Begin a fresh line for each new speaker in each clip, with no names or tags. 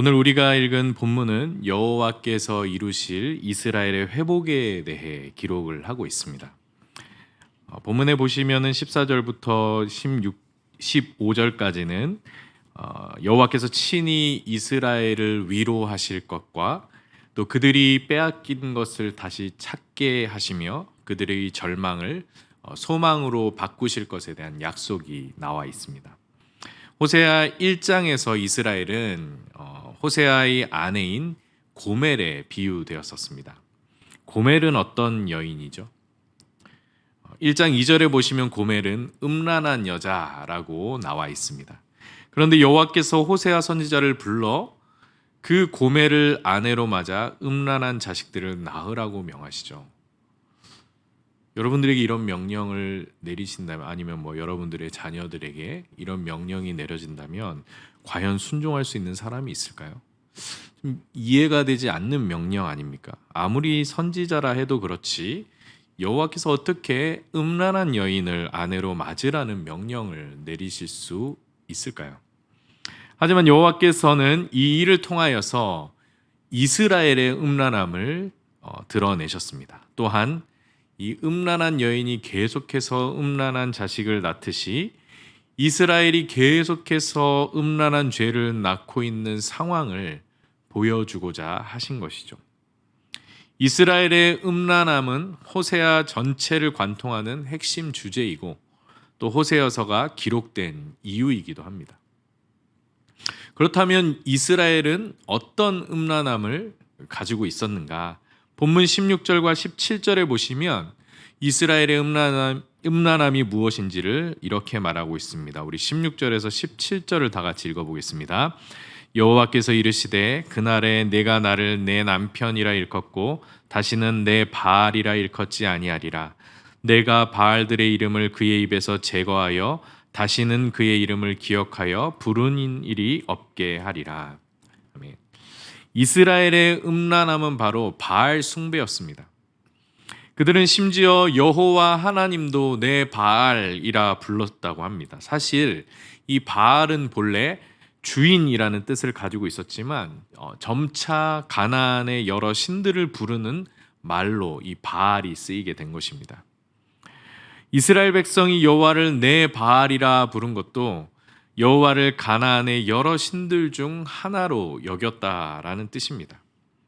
오늘 우리가 읽은 본문은 여호와께서 이루실 이스라엘의 회복에 대해 기록을 하고 있습니다. 어, 본문에 보시면은 14절부터 16, 15절까지는 어, 여호와께서 친히 이스라엘을 위로하실 것과 또 그들이 빼앗긴 것을 다시 찾게 하시며 그들의 절망을 어, 소망으로 바꾸실 것에 대한 약속이 나와 있습니다. 호세아 1장에서 이스라엘은 어, 호세아의 아내인 고멜에 비유되었었습니다. 고멜은 어떤 여인이죠? 1장 2절에 보시면 고멜은 음란한 여자라고 나와 있습니다. 그런데 여호와께서 호세아 선지자를 불러 그 고멜을 아내로 맞아 음란한 자식들을 낳으라고 명하시죠. 여러분들에게 이런 명령을 내리신다면 아니면 뭐 여러분들의 자녀들에게 이런 명령이 내려진다면 과연 순종할 수 있는 사람이 있을까요? 좀 이해가 되지 않는 명령 아닙니까? 아무리 선지자라 해도 그렇지 여호와께서 어떻게 음란한 여인을 아내로 맞으라는 명령을 내리실 수 있을까요? 하지만 여호와께서는 이 일을 통하여서 이스라엘의 음란함을 어, 드러내셨습니다. 또한 이 음란한 여인이 계속해서 음란한 자식을 낳듯이 이스라엘이 계속해서 음란한 죄를 낳고 있는 상황을 보여주고자 하신 것이죠. 이스라엘의 음란함은 호세아 전체를 관통하는 핵심 주제이고 또 호세여서가 기록된 이유이기도 합니다. 그렇다면 이스라엘은 어떤 음란함을 가지고 있었는가? 본문 16절과 17절에 보시면 이스라엘의 음란함, 음란함이 무엇인지를 이렇게 말하고 있습니다. 우리 16절에서 17절을 다 같이 읽어보겠습니다. 여호와께서 이르시되 그날에 내가 나를 내 남편이라 일컫고 다시는 내 바알이라 일컫지 아니하리라. 내가 바알들의 이름을 그의 입에서 제거하여 다시는 그의 이름을 기억하여 부르는 일이 없게 하리라. 이스라엘의 음란함은 바로 바알 숭배였습니다. 그들은 심지어 여호와 하나님도 내 바알이라 불렀다고 합니다. 사실 이 바알은 본래 주인이라는 뜻을 가지고 있었지만 어, 점차 가나안의 여러 신들을 부르는 말로 이 바알이 쓰이게 된 것입니다. 이스라엘 백성이 여호와를 내 바알이라 부른 것도 여호와를 가나안의 여러 신들 중 하나로 여겼다라는 뜻입니다.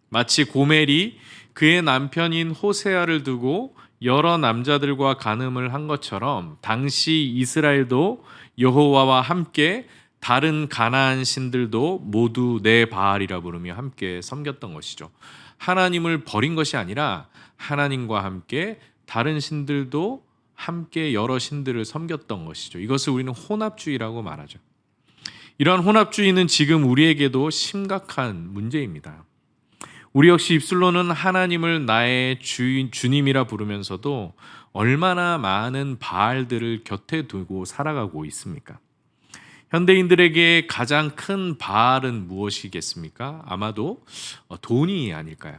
마치 고멜이 그의 남편인 호세아를 두고 여러 남자들과 간음을 한 것처럼 당시 이스라엘도 여호와와 함께 다른 가나안 신들도 모두 내 바알이라 부르며 함께 섬겼던 것이죠. 하나님을 버린 것이 아니라 하나님과 함께 다른 신들도 함께 여러 신들을 섬겼던 것이죠. 이것을 우리는 혼합주의라고 말하죠. 이러한 혼합주의는 지금 우리에게도 심각한 문제입니다. 우리 역시 입술로는 하나님을 나의 주인 주님이라 부르면서도 얼마나 많은 바알들을 곁에 두고 살아가고 있습니까? 현대인들에게 가장 큰 바알은 무엇이겠습니까? 아마도 어, 돈이 아닐까요?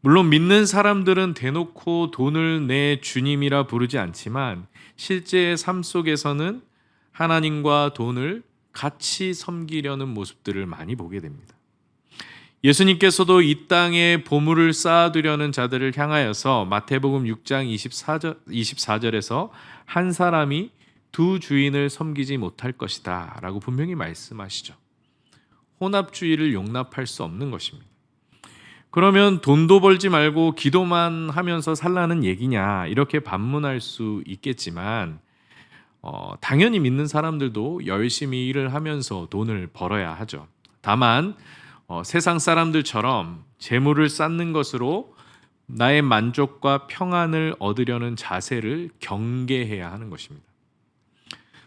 물론 믿는 사람들은 대놓고 돈을 내 주님이라 부르지 않지만 실제 삶 속에서는 하나님과 돈을 같이 섬기려는 모습들을 많이 보게 됩니다. 예수님께서도 이 땅에 보물을 쌓아두려는 자들을 향하여서 마태복음 6장 24절, 24절에서 한 사람이 두 주인을 섬기지 못할 것이다 라고 분명히 말씀하시죠. 혼합주의를 용납할 수 없는 것입니다. 그러면 돈도 벌지 말고 기도만 하면서 살라는 얘기냐 이렇게 반문할 수 있겠지만 어, 당연히 믿는 사람들도 열심히 일을 하면서 돈을 벌어야 하죠. 다만 어, 세상 사람들처럼 재물을 쌓는 것으로 나의 만족과 평안을 얻으려는 자세를 경계해야 하는 것입니다.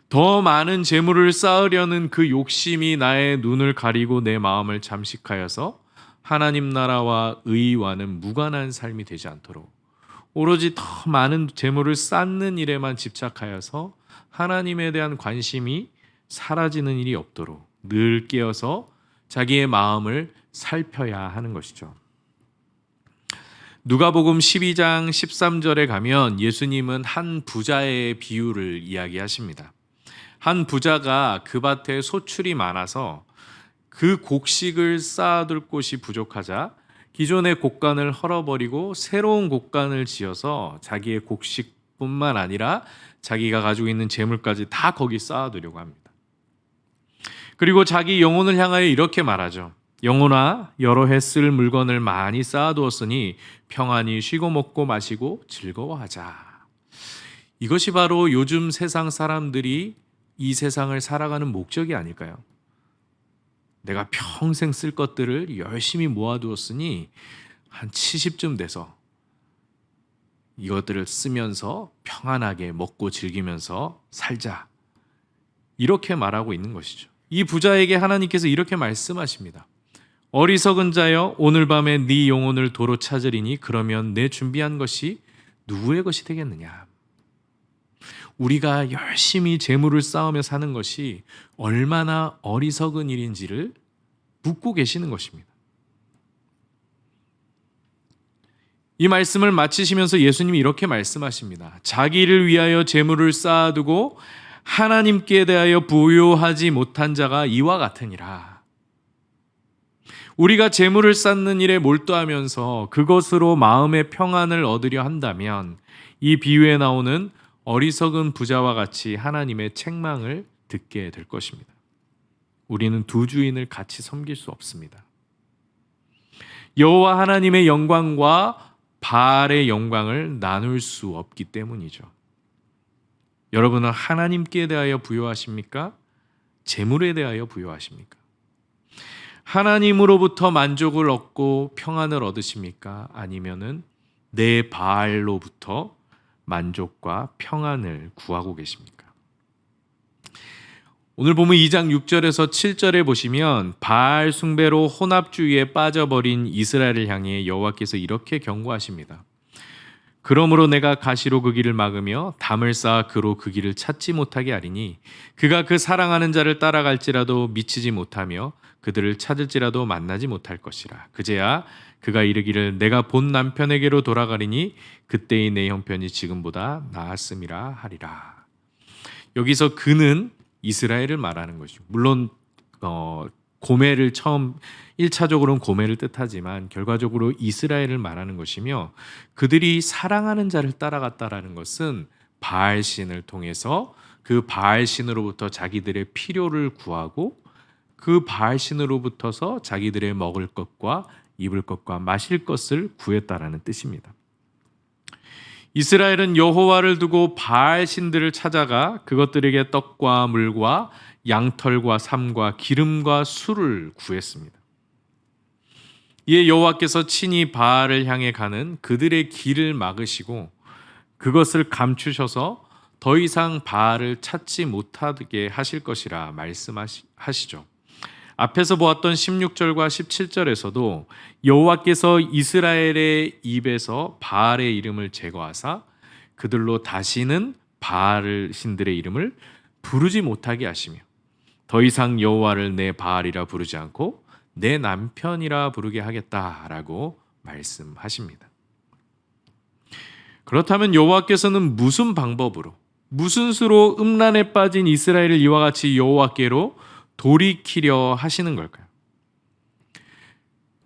더 많은 재물을 쌓으려는 그 욕심이 나의 눈을 가리고 내 마음을 잠식하여서 하나님 나라와 의와는 무관한 삶이 되지 않도록 오로지 더 많은 재물을 쌓는 일에만 집착하여서 하나님에 대한 관심이 사라지는 일이 없도록 늘 깨어서 자기의 마음을 살펴야 하는 것이죠. 누가복음 12장 13절에 가면 예수님은 한 부자의 비유를 이야기하십니다. 한 부자가 그 밭에 소출이 많아서 그 곡식을 쌓아둘 곳이 부족하자 기존의 곡간을 헐어버리고 새로운 곡간을 지어서 자기의 곡식뿐만 아니라 자기가 가지고 있는 재물까지 다 거기 쌓아두려고 합니다. 그리고 자기 영혼을 향하여 이렇게 말하죠. 영혼아 여러 해 쓸 물건을 많이 쌓아두었으니 평안히 쉬고 먹고 마시고 즐거워하자. 이것이 바로 요즘 세상 사람들이 이 세상을 살아가는 목적이 아닐까요? 내가 평생 쓸 것들을 열심히 모아두었으니 한 70쯤 돼서 이것들을 쓰면서 평안하게 먹고 즐기면서 살자. 이렇게 말하고 있는 것이죠. 이 부자에게 하나님께서 이렇게 말씀하십니다. 어리석은 자여 오늘 밤에 네 영혼을 도로 찾으리니 그러면 내 준비한 것이 누구의 것이 되겠느냐? 우리가 열심히 재물을 쌓으며 사는 것이 얼마나 어리석은 일인지를 묻고 계시는 것입니다. 이 말씀을 마치시면서 예수님이 이렇게 말씀하십니다. 자기를 위하여 재물을 쌓아두고 하나님께 대하여 부요하지 못한 자가 이와 같으니라. 우리가 재물을 쌓는 일에 몰두하면서 그것으로 마음의 평안을 얻으려 한다면 이 비유에 나오는 어리석은 부자와 같이 하나님의 책망을 듣게 될 것입니다. 우리는 두 주인을 같이 섬길 수 없습니다. 여호와 하나님의 영광과 바알의 영광을 나눌 수 없기 때문이죠. 여러분은 하나님께 대하여 부여하십니까? 재물에 대하여 부여하십니까? 하나님으로부터 만족을 얻고 평안을 얻으십니까? 아니면은 내 바알로부터 만족과 평안을 구하고 계십니까? 오늘 보면 2장 6절에서 7절에 보시면 바알 숭배로 혼합주의에 빠져버린 이스라엘을 향해 여호와께서 이렇게 경고하십니다. 그러므로 내가 가시로 그 길을 막으며 담을 쌓아 그로 그 길을 찾지 못하게 하리니 그가 그 사랑하는 자를 따라갈지라도 미치지 못하며 그들을 찾을지라도 만나지 못할 것이라. 그제야 그가 이르기를 내가 본 남편에게로 돌아가리니 그때의 내 형편이 지금보다 나았음이라 하리라. 여기서 그는 이스라엘을 말하는 것이고 물론 어, 고매를 처음 1차적으로는 고매를 뜻하지만 결과적으로 이스라엘을 말하는 것이며 그들이 사랑하는 자를 따라갔다라는 것은 바알 신을 통해서 그 바알 신으로부터 자기들의 필요를 구하고 그 바알 신으로부터서 자기들의 먹을 것과 입을 것과 마실 것을 구했다라는 뜻입니다. 이스라엘은 여호와를 두고 바알 신들을 찾아가 그것들에게 떡과 물과 양털과 삼과 기름과 술을 구했습니다. 이에 여호와께서 친히 바알을 향해 가는 그들의 길을 막으시고 그것을 감추셔서 더 이상 바알을 찾지 못하게 하실 것이라 말씀하시죠. 앞에서 보았던 16절과 17절에서도 여호와께서 이스라엘의 입에서 바알의 이름을 제거하사 그들로 다시는 바알 신들의 이름을 부르지 못하게 하시며 더 이상 여호와를 내 바알이라 부르지 않고 내 남편이라 부르게 하겠다라고 말씀하십니다. 그렇다면 여호와께서는 무슨 방법으로 무슨 수로 음란에 빠진 이스라엘을 이와 같이 여호와께로 돌이키려 하시는 걸까요?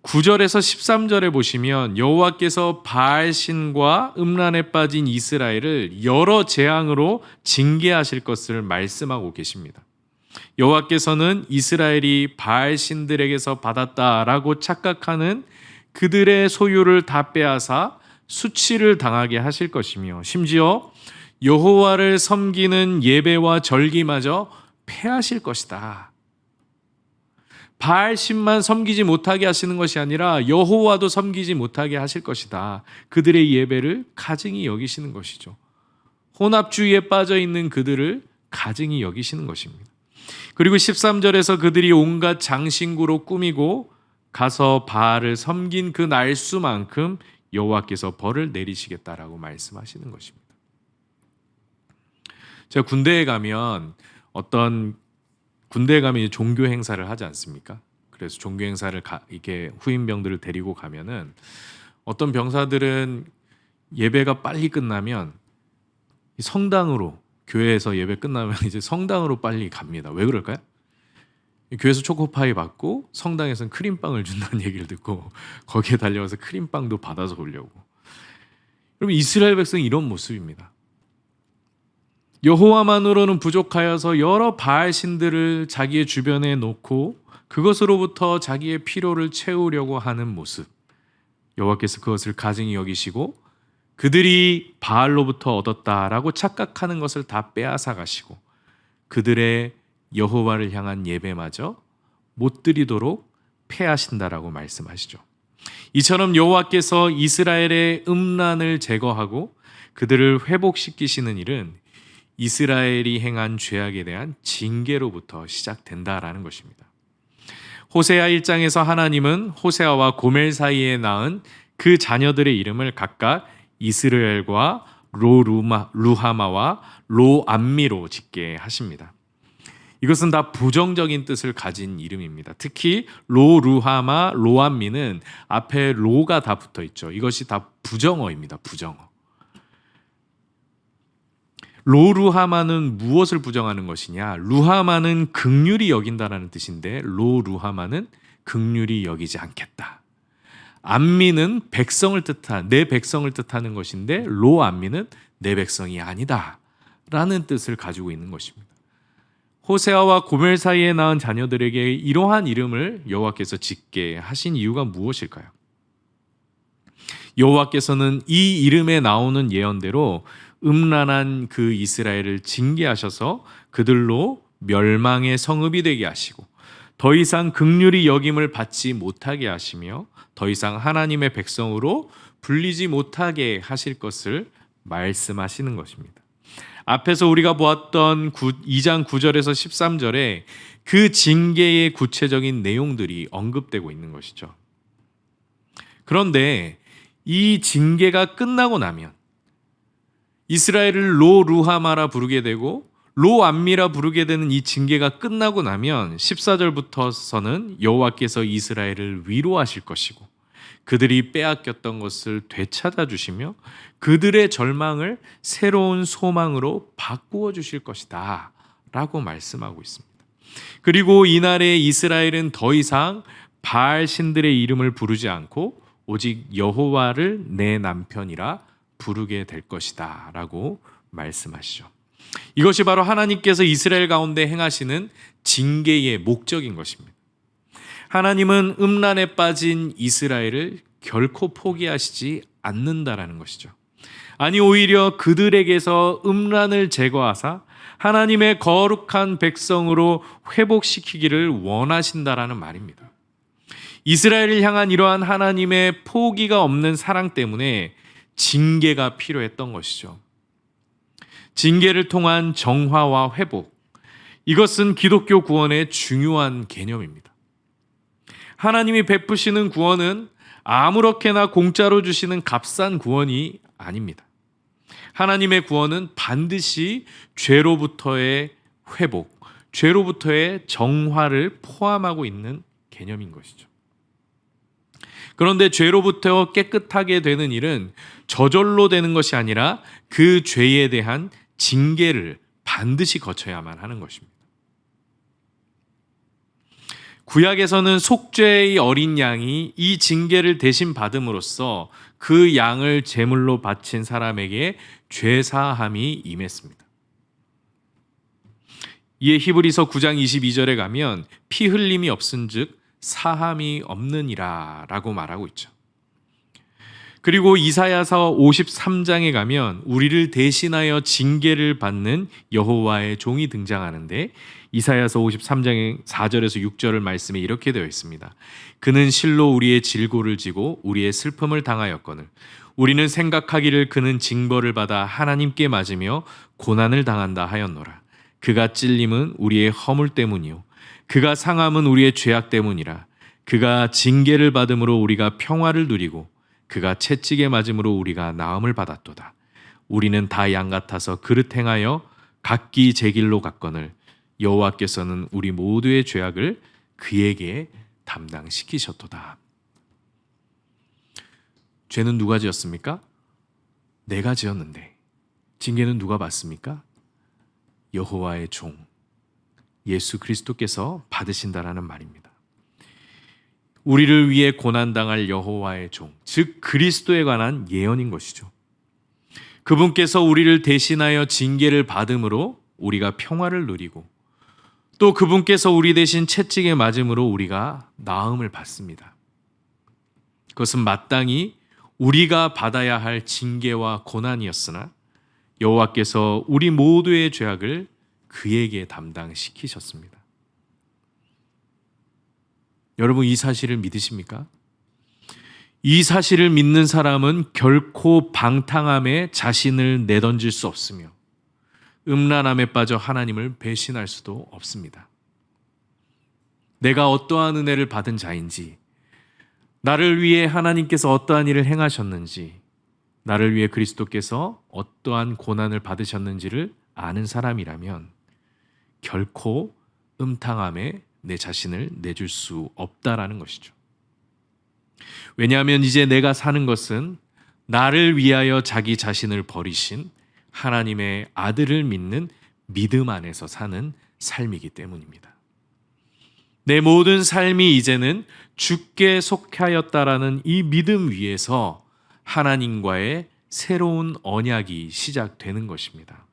9절에서 13절에 보시면 여호와께서 바알 신과 음란에 빠진 이스라엘을 여러 재앙으로 징계하실 것을 말씀하고 계십니다. 여호와께서는 이스라엘이 바알 신들에게서 받았다라고 착각하는 그들의 소유를 다 빼앗아 수치를 당하게 하실 것이며 심지어 여호와를 섬기는 예배와 절기마저 폐하실 것이다. 바알 신만 섬기지 못하게 하시는 것이 아니라 여호와도 섬기지 못하게 하실 것이다. 그들의 예배를 가증히 여기시는 것이죠. 혼합주의에 빠져 있는 그들을 가증히 여기시는 것입니다. 그리고 13절에서 그들이 온갖 장신구로 꾸미고 가서 바알을 섬긴 그 날수만큼 여호와께서 벌을 내리시겠다라고 말씀하시는 것입니다. 제가 군대에 가면 어떤 군대에 가면 종교 행사를 하지 않습니까? 그래서 종교 행사를 가, 이렇게 후임병들을 데리고 가면은 어떤 병사들은 예배가 빨리 끝나면 성당으로 교회에서 예배 끝나면 이제 성당으로 빨리 갑니다. 왜 그럴까요? 교회에서 초코파이 받고 성당에서는 크림빵을 준다는 얘기를 듣고 거기에 달려가서 크림빵도 받아서 오려고. 여러분 이스라엘 백성이 이런 모습입니다. 여호와만으로는 부족하여서 여러 바알 신들을 자기의 주변에 놓고 그것으로부터 자기의 필요를 채우려고 하는 모습. 여호와께서 그것을 가증히 여기시고 그들이 바알로부터 얻었다라고 착각하는 것을 다 빼앗아 가시고 그들의 여호와를 향한 예배마저 못 드리도록 패하신다라고 말씀하시죠. 이처럼 여호와께서 이스라엘의 음란을 제거하고 그들을 회복시키시는 일은 이스라엘이 행한 죄악에 대한 징계로부터 시작된다라는 것입니다. 호세아 1장에서 하나님은 호세아와 고멜 사이에 낳은 그 자녀들의 이름을 각각 이스라엘과 로루마 루하마와 로암미로 짓게 하십니다. 이것은 다 부정적인 뜻을 가진 이름입니다. 특히 로루하마, 로암미는 앞에 로가 다 붙어 있죠. 이것이 다 부정어입니다. 부정어. 로루하마는 무엇을 부정하는 것이냐? 루하마는 극률이 여긴다라는 뜻인데 로루하마는 극률이 여기지 않겠다. 암미는 백성을 뜻한 내 백성을 뜻하는 것인데 로암미는 내 백성이 아니다라는 뜻을 가지고 있는 것입니다. 호세아와 고멜 사이에 낳은 자녀들에게 이러한 이름을 여호와께서 짓게 하신 이유가 무엇일까요? 여호와께서는 이 이름에 나오는 예언대로 음란한 그 이스라엘을 징계하셔서 그들로 멸망의 성읍이 되게 하시고 더 이상 극률이 여김을 받지 못하게 하시며 더 이상 하나님의 백성으로 불리지 못하게 하실 것을 말씀하시는 것입니다. 앞에서 우리가 보았던 2장 9절에서 13절에 그 징계의 구체적인 내용들이 언급되고 있는 것이죠. 그런데 이 징계가 끝나고 나면 이스라엘을 로 루하마라 부르게 되고 로암미라 부르게 되는 이 징계가 끝나고 나면 14절부터서는 여호와께서 이스라엘을 위로하실 것이고 그들이 빼앗겼던 것을 되찾아 주시며 그들의 절망을 새로운 소망으로 바꾸어 주실 것이다. 라고 말씀하고 있습니다. 그리고 이날에 이스라엘은 더 이상 바알 신들의 이름을 부르지 않고 오직 여호와를 내 남편이라 부르게 될 것이다 라고 말씀하시죠. 이것이 바로 하나님께서 이스라엘 가운데 행하시는 징계의 목적인 것입니다. 하나님은 음란에 빠진 이스라엘을 결코 포기하시지 않는다라는 것이죠. 아니 오히려 그들에게서 음란을 제거하사 하나님의 거룩한 백성으로 회복시키기를 원하신다라는 말입니다. 이스라엘을 향한 이러한 하나님의 포기가 없는 사랑 때문에 징계가 필요했던 것이죠. 징계를 통한 정화와 회복. 이것은 기독교 구원의 중요한 개념입니다. 하나님이 베푸시는 구원은 아무렇게나 공짜로 주시는 값싼 구원이 아닙니다. 하나님의 구원은 반드시 죄로부터의 회복, 죄로부터의 정화를 포함하고 있는 개념인 것이죠. 그런데 죄로부터 깨끗하게 되는 일은 저절로 되는 것이 아니라 그 죄에 대한 징계를 반드시 거쳐야만 하는 것입니다. 구약에서는 속죄의 어린 양이 이 징계를 대신 받음으로써 그 양을 제물로 바친 사람에게 죄 사함이 임했습니다. 이에 히브리서 9장 22절에 가면 피 흘림이 없은즉 사함이 없느니라라고 말하고 있죠. 그리고 이사야서 53장에 가면 우리를 대신하여 징계를 받는 여호와의 종이 등장하는데 이사야서 53장의 4절에서 6절을 말씀에 이렇게 되어 있습니다. 그는 실로 우리의 질고를 지고 우리의 슬픔을 당하였거늘 우리는 생각하기를 그는 징벌을 받아 하나님께 맞으며 고난을 당한다 하였노라. 그가 찔림은 우리의 허물 때문이요 그가 상함은 우리의 죄악 때문이라. 그가 징계를 받음으로 우리가 평화를 누리고 그가 채찍에 맞음으로 우리가 나음을 받았도다. 우리는 다 양 같아서 그릇 행하여 각기 제 길로 갔거늘 여호와께서는 우리 모두의 죄악을 그에게 담당시키셨도다. 죄는 누가 지었습니까? 내가 지었는데 징계는 누가 받습니까? 여호와의 종 예수 그리스도께서 받으신다라는 말입니다. 우리를 위해 고난 당할 여호와의 종, 즉 그리스도에 관한 예언인 것이죠. 그분께서 우리를 대신하여 징계를 받음으로 우리가 평화를 누리고 또 그분께서 우리 대신 채찍에 맞음으로 우리가 나음을 받습니다. 그것은 마땅히 우리가 받아야 할 징계와 고난이었으나 여호와께서 우리 모두의 죄악을 그에게 담당시키셨습니다. 여러분 이 사실을 믿으십니까? 이 사실을 믿는 사람은 결코 방탕함에 자신을 내던질 수 없으며 음란함에 빠져 하나님을 배신할 수도 없습니다. 내가 어떠한 은혜를 받은 자인지, 나를 위해 하나님께서 어떠한 일을 행하셨는지, 나를 위해 그리스도께서 어떠한 고난을 받으셨는지를 아는 사람이라면 결코 음탕함에 내 자신을 내줄 수 없다라는 것이죠. 왜냐하면 이제 내가 사는 것은 나를 위하여 자기 자신을 버리신 하나님의 아들을 믿는 믿음 안에서 사는 삶이기 때문입니다. 내 모든 삶이 이제는 주께 속하였다라는 이 믿음 위에서 하나님과의 새로운 언약이 시작되는 것입니다.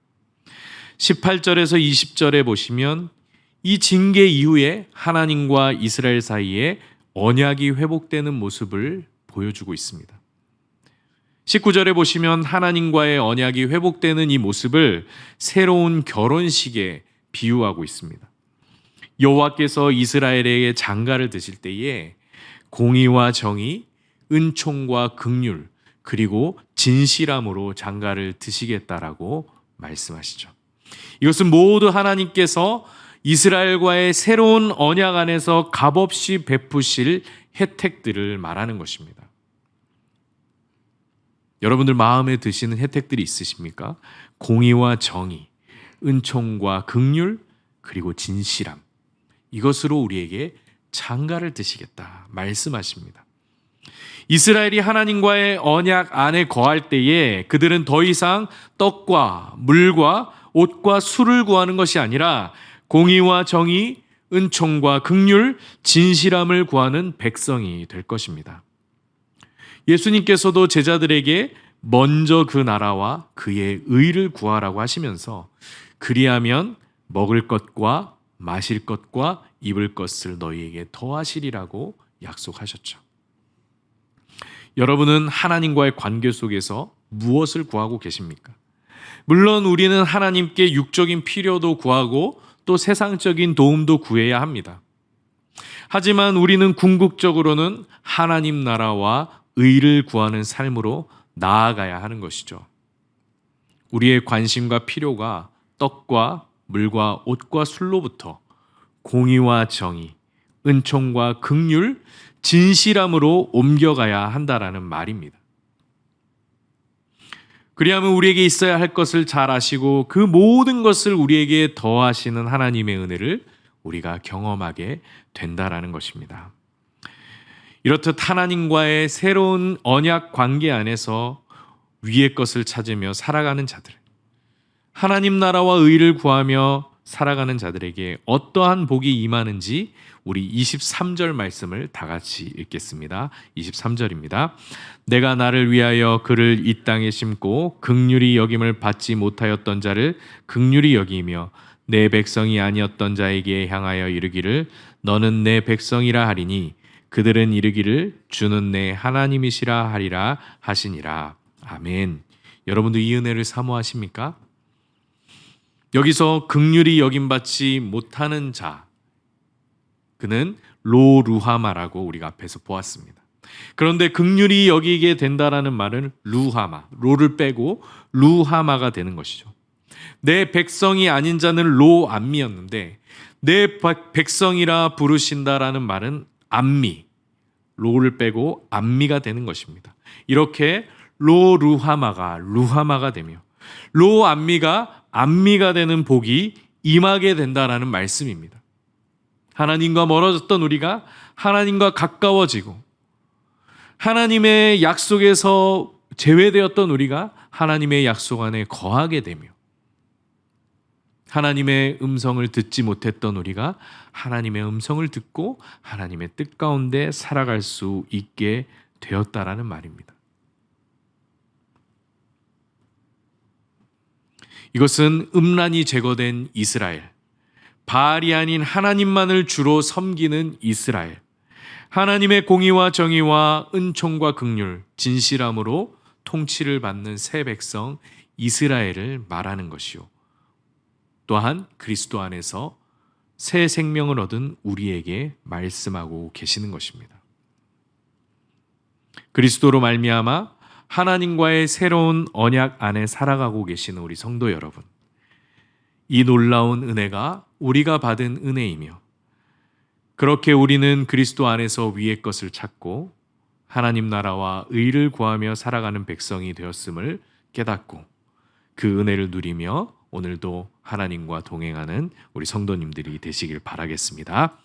18절에서 20절에 보시면 이 징계 이후에 하나님과 이스라엘 사이에 언약이 회복되는 모습을 보여주고 있습니다. 19절에 보시면 하나님과의 언약이 회복되는 이 모습을 새로운 결혼식에 비유하고 있습니다. 여호와께서 이스라엘에게 장가를 드실 때에 공의와 정의, 은총과 극률, 그리고 진실함으로 장가를 드시겠다라고 말씀하시죠. 이것은 모두 하나님께서 이스라엘과의 새로운 언약 안에서 값없이 베푸실 혜택들을 말하는 것입니다. 여러분들 마음에 드시는 혜택들이 있으십니까? 공의와 정의, 은총과 극률, 그리고 진실함. 이것으로 우리에게 장가를 드시겠다 말씀하십니다. 이스라엘이 하나님과의 언약 안에 거할 때에 그들은 더 이상 떡과 물과 옷과 술을 구하는 것이 아니라 공의와 정의, 은총과 극률, 진실함을 구하는 백성이 될 것입니다. 예수님께서도 제자들에게 먼저 그 나라와 그의 의를 구하라고 하시면서 그리하면 먹을 것과 마실 것과 입을 것을 너희에게 더하시리라고 약속하셨죠. 여러분은 하나님과의 관계 속에서 무엇을 구하고 계십니까? 물론 우리는 하나님께 육적인 필요도 구하고 또 세상적인 도움도 구해야 합니다. 하지만 우리는 궁극적으로는 하나님 나라와 의를 구하는 삶으로 나아가야 하는 것이죠. 우리의 관심과 필요가 떡과 물과 옷과 술로부터 공의와 정의, 은총과 극률, 진실함으로 옮겨가야 한다라는 말입니다. 그리하면 우리에게 있어야 할 것을 잘 아시고 그 모든 것을 우리에게 더하시는 하나님의 은혜를 우리가 경험하게 된다라는 것입니다. 이렇듯 하나님과의 새로운 언약 관계 안에서 위의 것을 찾으며 살아가는 자들, 하나님 나라와 의를 구하며 살아가는 자들에게 어떠한 복이 임하는지 우리 23절 말씀을 다 같이 읽겠습니다. 23절입니다. 내가 나를 위하여 그를 이 땅에 심고 극률이 여김을 받지 못하였던 자를 극률이 여기며 내 백성이 아니었던 자에게 향하여 이르기를 너는 내 백성이라 하리니 그들은 이르기를 주는 내 하나님이시라 하리라 하시니라. 아멘. 여러분도 이 은혜를 사모하십니까? 여기서 극률이 여김받지 못하는 자, 그는 로루하마라고 우리가 앞에서 보았습니다. 그런데 극률이 여기게 된다라는 말은 루하마, 로를 빼고 루하마가 되는 것이죠. 내 백성이 아닌 자는 로암미였는데 내 백성이라 부르신다라는 말은 암미, 로를 빼고 암미가 되는 것입니다. 이렇게 로 루하마가 루하마가 되며 로암미가 안미가 되는 복이 임하게 된다라는 말씀입니다. 하나님과 멀어졌던 우리가 하나님과 가까워지고 하나님의 약속에서 제외되었던 우리가 하나님의 약속 안에 거하게 되며 하나님의 음성을 듣지 못했던 우리가 하나님의 음성을 듣고 하나님의 뜻 가운데 살아갈 수 있게 되었다라는 말입니다. 이것은 음란이 제거된 이스라엘, 바알이 아닌 하나님만을 주로 섬기는 이스라엘, 하나님의 공의와 정의와 은총과 극률, 진실함으로 통치를 받는 새 백성 이스라엘을 말하는 것이요. 또한 그리스도 안에서 새 생명을 얻은 우리에게 말씀하고 계시는 것입니다. 그리스도로 말미암아 하나님과의 새로운 언약 안에 살아가고 계시는 우리 성도 여러분. 이 놀라운 은혜가 우리가 받은 은혜이며 그렇게 우리는 그리스도 안에서 위의 것을 찾고 하나님 나라와 의를 구하며 살아가는 백성이 되었음을 깨닫고 그 은혜를 누리며 오늘도 하나님과 동행하는 우리 성도님들이 되시길 바라겠습니다.